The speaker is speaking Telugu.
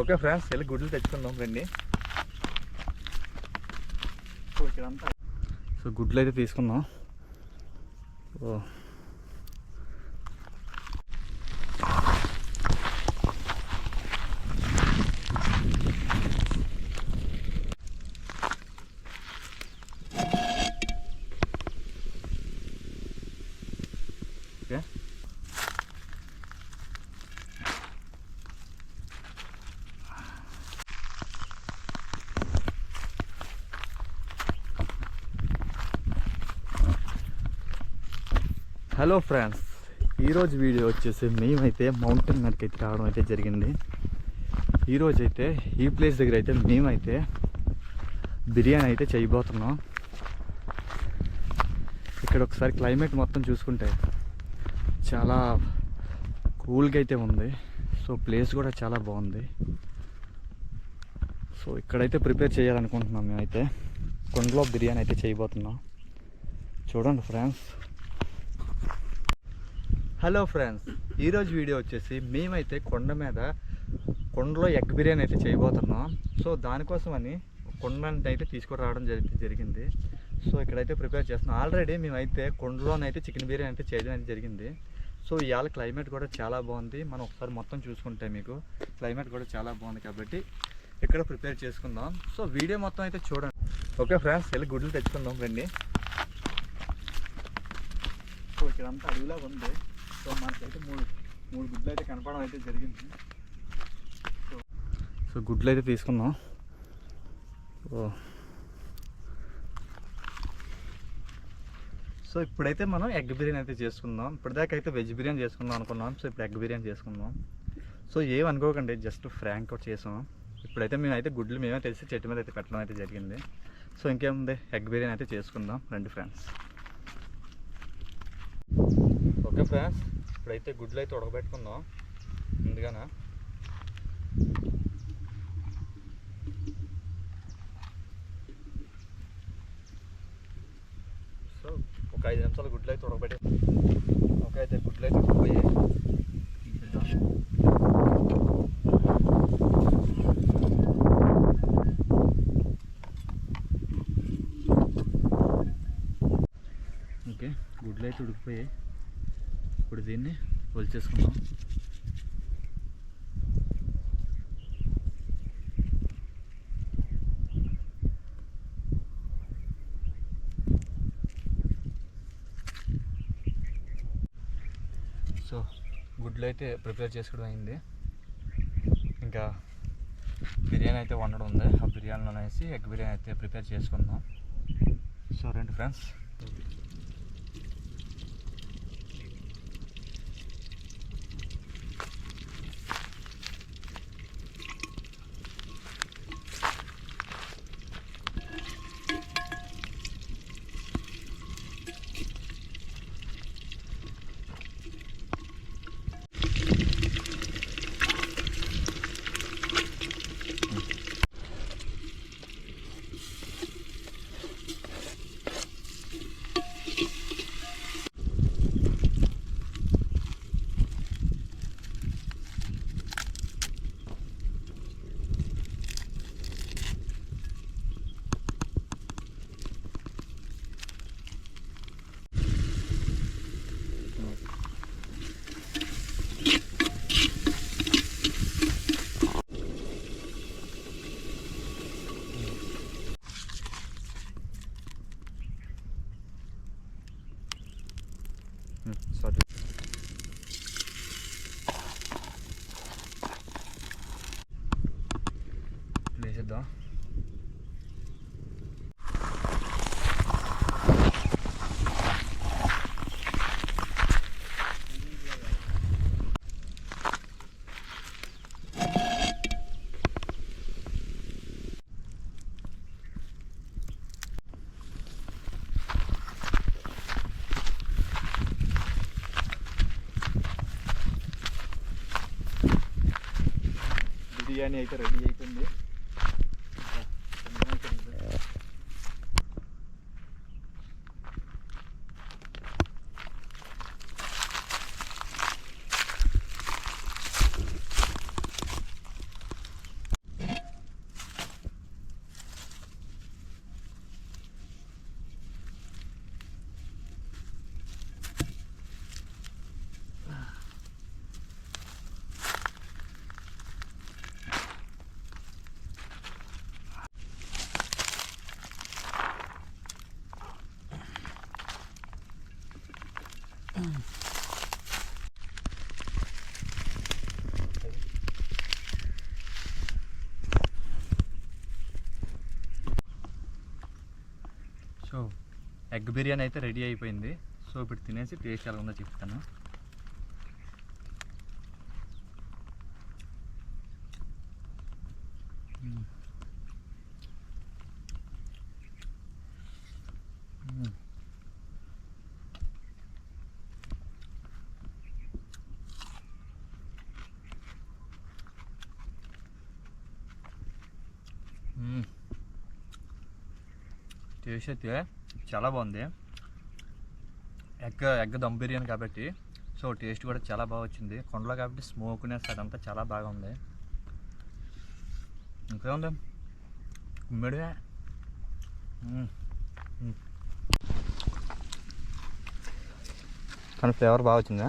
ఓకే ఫ్రెండ్స్ వెళ్ళి గుడ్లు తెచ్చుకుందాం రండి. సో ఇక్కడంతా. సో గుడ్లు అయితే తీసుకుందాం. ఓ. ఓకే. హలో ఫ్రెండ్స్ ఈరోజు వీడియో వచ్చేసి మేమైతే మౌంటైన్ మీదకి అయితే రావడం అయితే జరిగింది. ఈరోజు అయితే ఈ ప్లేస్ దగ్గర అయితే మేమైతే బిర్యానీ అయితే చేయబోతున్నాం. ఇక్కడ ఒకసారి క్లైమేట్ మొత్తం చూసుకుంటే చాలా కూల్గా అయితే ఉంది. సో ప్లేస్ కూడా చాలా బాగుంది. సో ఇక్కడైతే ప్రిపేర్ చేయాలనుకుంటున్నాం మేమైతే. కొండలో బిర్యానీ అయితే చేయబోతున్నాం. చూడండి ఫ్రెండ్స్. హలో ఫ్రెండ్స్ ఈరోజు వీడియో వచ్చేసి మేమైతే కొండ మీద కొండలో ఎగ్ బిర్యానీ అయితే చేయబోతున్నాం. సో దానికోసం అని కొండని అయితే తీసుకురావడం జరిగి జరిగింది. సో ఇక్కడైతే ప్రిపేర్ చేస్తున్నాం. ఆల్రెడీ మేమైతే కొండలోనైతే చికెన్ బిర్యానీ అయితే చేయడం అయితే జరిగింది. సో ఇవాళ క్లైమేట్ కూడా చాలా బాగుంది. మనం ఒకసారి మొత్తం చూసుకుంటే మీకు క్లైమేట్ కూడా చాలా బాగుంది కాబట్టి ఇక్కడ ప్రిపేర్ చేసుకుందాం. సో వీడియో మొత్తం అయితే చూడండి. ఓకే ఫ్రెండ్స్ వెళ్ళి గుడ్లు తెచ్చుకుందాం రండి. సో ఇక్కడంతా అడవిలాగా ఉంది. సో మనకైతే మూడు మూడు గుడ్లు అయితే కనపడడం అయితే జరిగింది. సో సో గుడ్లు అయితే తీసుకుందాం. ఓ. సో ఇప్పుడైతే మనం ఎగ్ బిర్యానీ అయితే చేసుకుందాం. ఇప్పటిదాకా అయితే వెజ్ బిర్యానీ చేసుకుందాం అనుకున్నాం. సో ఇప్పుడు ఎగ్ బిర్యానీ చేసుకుందాం. సో ఏం అనుకోకండి జస్ట్ ఫ్రాంక్ చేసాం. ఇప్పుడైతే మేమైతే గుడ్లు మేమే తెలిసి చెట్టు మీద అయితే పెట్టడం అయితే జరిగింది. సో ఇంకేముంది ఎగ్ బిర్యానీ అయితే చేసుకుందాం. రండి ఫ్రెండ్స్. Okay friends. ఇప్పుడైతే గుడ్లు అయితే ఉడకబెట్టుకుందాం. ముందుగానా? సో ఒక ఐదు నిమిషాలు గుడ్లు అయితే ఉడకబెట్టే ఒక అయితే గుడ్లు అయితే ఉడకపోయాయి ఓకే గుడ్లు అయితే ఉడికిపోయాయి. ఇప్పుడు దీన్ని ఒలిచేసుకుందాం సో గుడ్లు అయితే ప్రిపేర్ చేసుకోవడం అయింది. ఇంకా బిర్యానీ అయితే వండడం ఉంది. ఆ బిర్యానీలో ఎగ్ బిర్యానీ అయితే ప్రిపేర్ చేసుకుందాం. సో రెండు ఫ్రెండ్స్. Hm, సారీ వేసేద్దాం బిర్యానీ అయితే రెడీ అయిపోయింది. సో ఎగ్ బిర్యానీ అయితే రెడీ అయిపోయింది. సో ఇప్పుడు తినేసి టేస్ట్ ఎలా ఉందో చెప్తాను. టేస్ట్ అయితే చాలా బాగుంది. ఎగ్ ఎగ్ దమ్ బిర్యానీ కాబట్టి సో టేస్ట్ కూడా చాలా బాగా వచ్చింది. కొండలో కాబట్టి స్మోక్నెస్ అదంతా చాలా బాగా ఉంది. ఇంకా ఉంది గుమ్మడివే కానీ ఫ్లేవర్ బాగా వచ్చిందా?